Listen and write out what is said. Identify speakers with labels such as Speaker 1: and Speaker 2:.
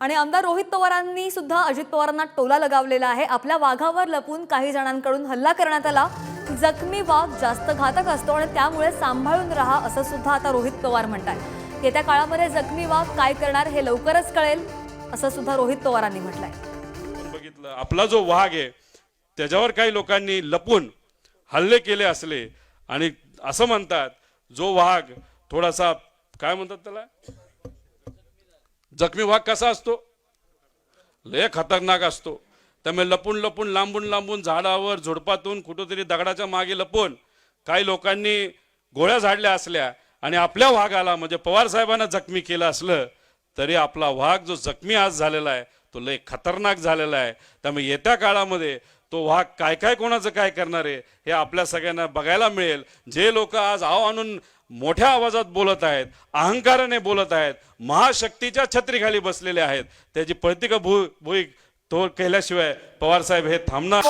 Speaker 1: आणि आमदार रोहित पवारांनी सुद्धा अजित पवारांना टोला लगावलेला आहे. आपल्या वाघावर लपून काही जणांकडून हल्ला करण्यात आला. जखमी वाघ जास्त घातक असतो आणि त्यामुळे सांभाळून राहा असं सुद्धा आता रोहित पवार म्हणतात येत्या काळामध्ये जखमी वाघ काय करणार हे लवकरच कळेल असं सुद्धा रोहित पवारांनी म्हटलंय.
Speaker 2: बघितलं आपला जो वाघ आहे त्याच्यावर काही लोकांनी लपून हल्ले केले असले आणि असं म्हणतात जो वाघ थोडासा काय म्हणतात त्याला? जखमी भाग कसा असतो? लय खतरनाक असतो. त्यामुळे लपून लपून लांबून लांबून झाडावर झुडपातून कुठंतरी दगडाच्या मागे लपून काही लोकांनी गोळ्या झाडल्या असल्या आणि आपल्या वाघाला म्हणजे पवार साहेबांना जखमी केलं असलं तरी आपला वाघ जो जखमी आज झालेला आहे तो लय खतरनाक झालेला आहे. त्यामुळे येत्या काळामध्ये तो वाघ काय काय कोणाचं काय करणार आहे हे आपल्या सगळ्यांना बघायला मिळेल. जे लोक आज आव आणून मोठ्या आवाजात बोलत आहेत अहंकाराने बोलत आहेत महाशक्तीच्या छत्रीखाली बसलेले आहेत त्याची प्रतिका भू भूई तो केल्याशिवाय पवार साहेब हे थांबणार.